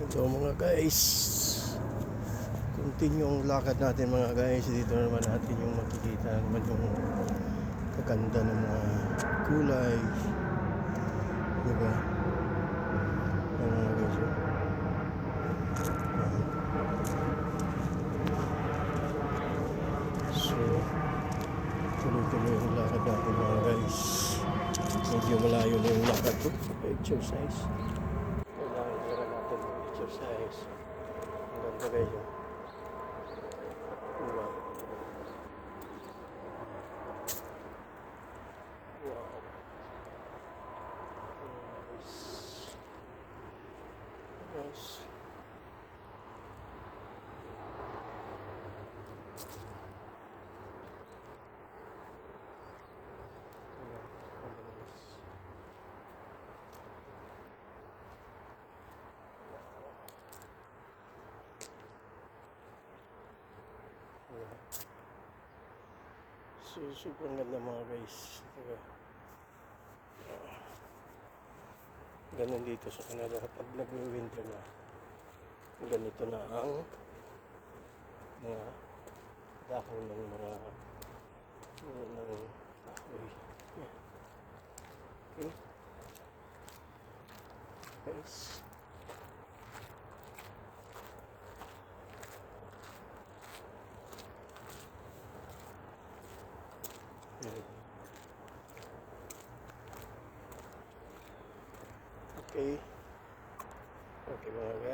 Ito mga guys. Continue ang lakad natin mga guys. Dito naman natin yung makikita naman yung kaganda ng mga kulay. Diba? Ayan mga guys. oh. Ayan. So, tuloy-tuloy ang lakad natin mga guys. Medyo malayo na yung lakad ko. Exercise. Ang ganda guys. oh. Diba? Wow. So, sobrang ganda mga guys. Diba? Ah, ganun dito sa Canada kapag nagwi-winter na. Ganito na ang mga dahon ng mga ng kahoy. Okay. Guys. Okay. my guy.